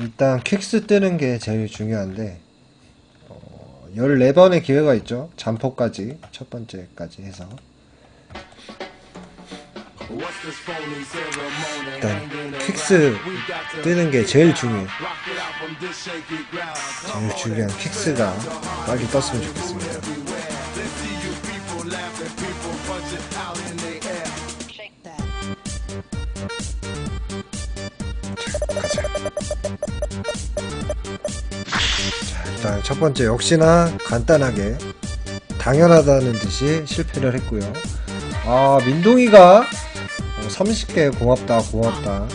일단 킥스 뜨는 게 제일 중요한데 어, 14번의 기회가 있죠. 잠포까지 첫 번째까지 해서. 일단 킥스 뜨는 게 제일 중요해. 제일 중요한 킥스가 빨리 떴으면 좋겠습니다 일단 첫 번째 역시나 간단하게 당연하다는 듯이 실패를 했고요. 아 민동이가 30개 고맙다 고맙다. 어,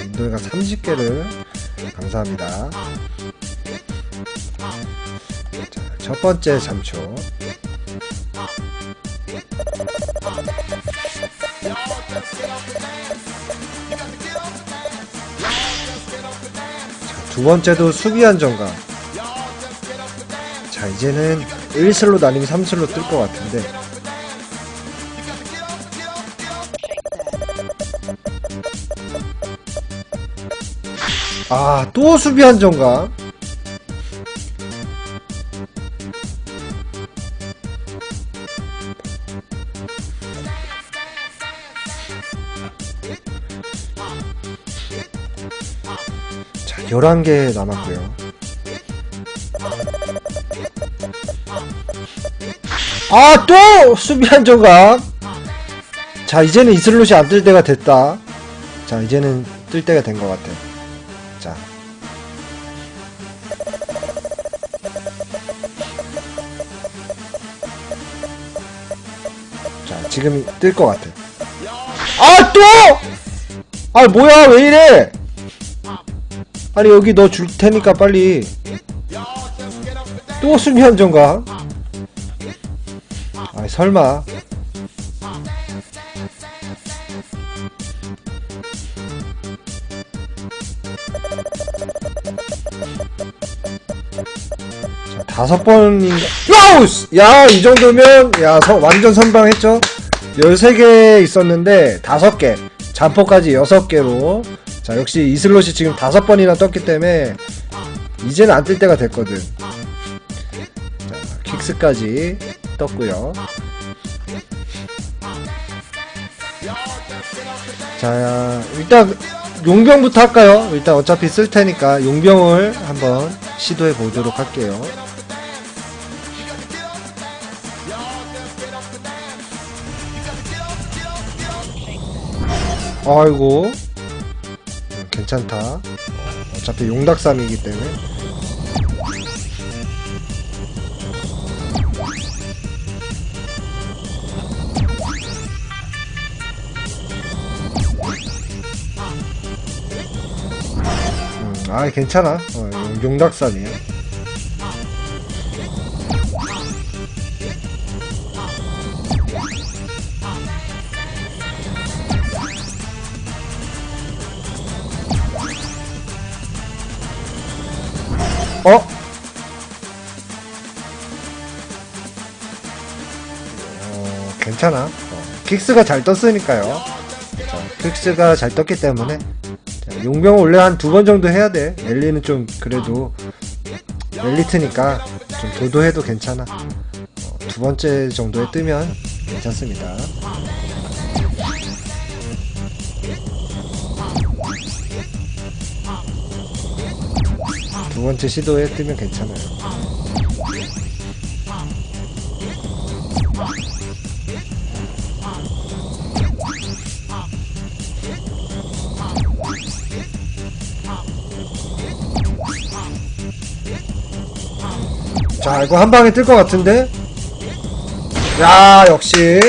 민동이가 30개를 감사합니다. 자, 첫 번째 잠초. 자, 두 번째도 수비 안정감. 자 이제는 1슬롯 아니면 3슬롯 뜰 것 같은데. 아 또 수비 안정감 자 11개 남았고요 아, 또! 수비 안정감. 자, 이제는 이슬롯이 안 뜰 때가 됐다. 자, 이제는 뜰 때가 된 것 같아. 자. 자, 지금 뜰 것 같아. 아, 또! 아, 뭐야, 왜 이래? 아니, 여기 너 줄 테니까 빨리. 또 수비 안정감. 아이 설마. 자, 다섯 번인가? 야우 야이 정도면 야 서- 완전 선방했죠? 13개 있었는데 다섯 개. 잠포까지 여섯 개로. 자 역시 이슬롯이 지금 다섯 번이나 떴기 때문에 이제는 안 뜰 때가 됐거든. 자 킥스까지 떴고요 자 일단 용병부터 할까요? 일단 어차피 쓸 테니까 용병을 한번 시도해 보도록 할게요. 아이고 음, 괜찮다. 어, 어차피 용닭삼이기 때문에 아 괜찮아. 어, 용닭삼이야. 어? 어, 괜찮아. 어, 킥스가 잘 떴으니까요. 자, 킥스가 잘 떴기 때문에 자, 용병은 원래 한 두 번 정도 해야 돼. 엘리는 좀 그래도 엘리트니까 좀 도도해도 괜찮아. 어, 두 번째 정도에 뜨면 괜찮습니다. 두 번째 시도에 뜨면 괜찮아요. 자, 이거 한 방에 뜰 것 같은데? 야, 역시.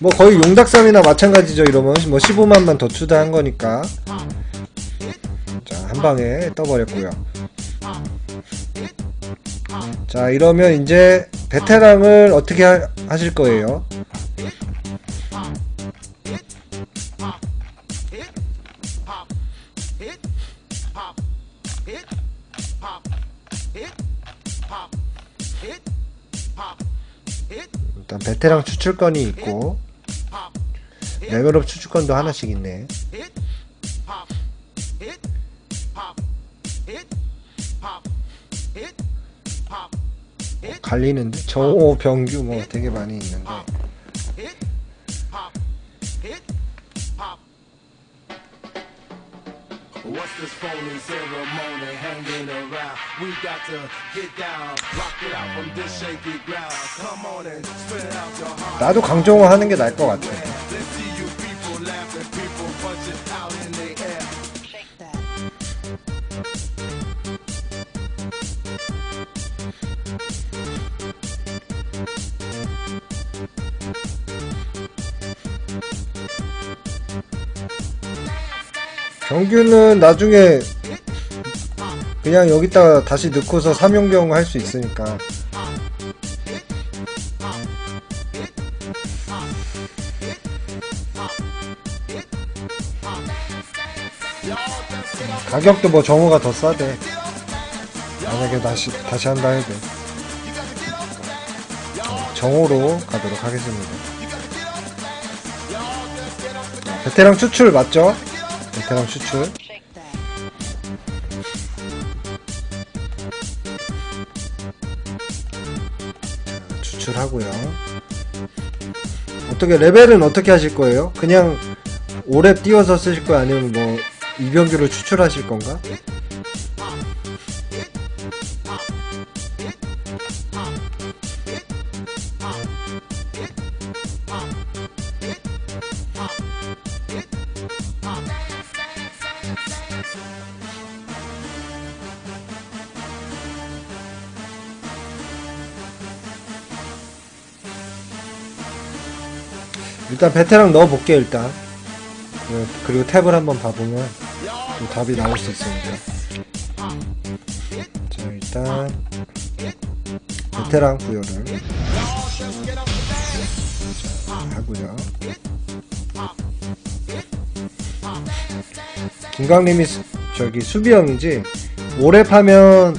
뭐 거의 용닭삼이나 마찬가지죠, 이러면. 뭐 15만만 더 추다한 거니까. 자, 한 방에 떠버렸고요. 자, 이러면 이제 베테랑을 어떻게 하, 하실 거예요? 일단 베테랑 추출권이 있고 레벨업 추출권도 하나씩 있네. 갈리는데 정호 병규 뭐 되게 많이 있는데 What's this phony ceremony hanging around? We got to get down, rock it out from this shaky ground. Come on and spread out your heart. 나도 강정호 하는 게 나을 것 같아. 병규는 나중에 그냥 여기다가 다시 넣고서 삼용병 할수 있으니까. 가격도 뭐 정호가 더 싸대. 만약에 다시 다시 한다 해도. 어, 정호로 가도록 하겠습니다. 어, 베테랑 추출 맞죠? 베테랑 추출. 추출하고요. 어떻게 레벨은 어떻게 하실 거예요? 그냥 오래 띄워서 쓰실 거예요? 아니면 뭐 이병규를 추출하실 건가? 일단 베테랑 넣어볼게요 일단. 네, 그리고 탭을 한번 봐보면 또 답이 나올 수 있습니다. 자 일단 베테랑 부여를 자, 하고요. 김강림이 수- 저기 수비형이지? 오래 파면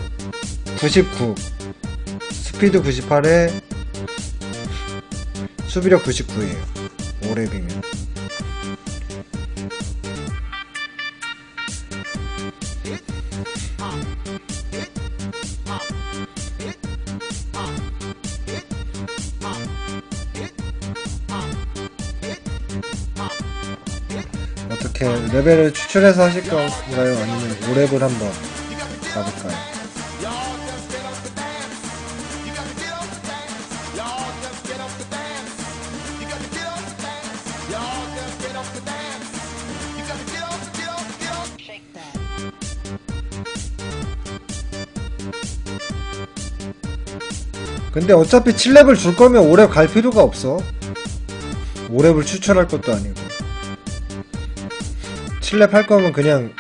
99 스피드 98에 수비력 99예요 오래 비면 어떻게 레벨을 추출해서 하실 건가요? 아니면 오랩을 한번 가볼까요? 근데 어차피 7렙을 줄 거면 5렙 갈 필요가 없어. 5렙을 추출할 것도 아니고. 7렙 할 거면 그냥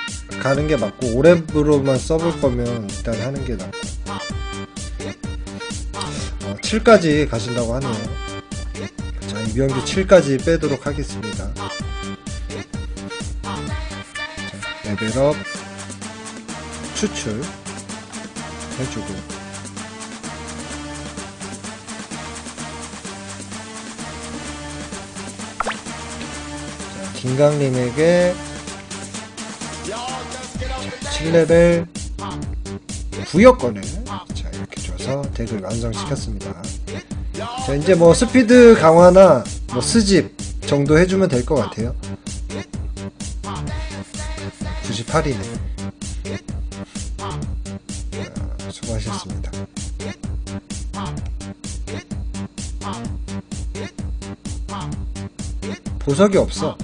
가는 게 맞고, 5렙으로만 써볼 거면 일단 하는 게 낫고. 어, 7까지 가신다고 하네요. 자, 이병규 7까지 빼도록 하겠습니다. 자, 레벨업, 추출 해주고. 김강림에게 7레벨 부여권을 자 이렇게 줘서 덱을 완성시켰습니다. 자 이제 뭐 스피드 강화나 뭐 스집 정도 해주면 될 것 같아요. 98이네. 자, 수고하셨습니다. 보석이 없어.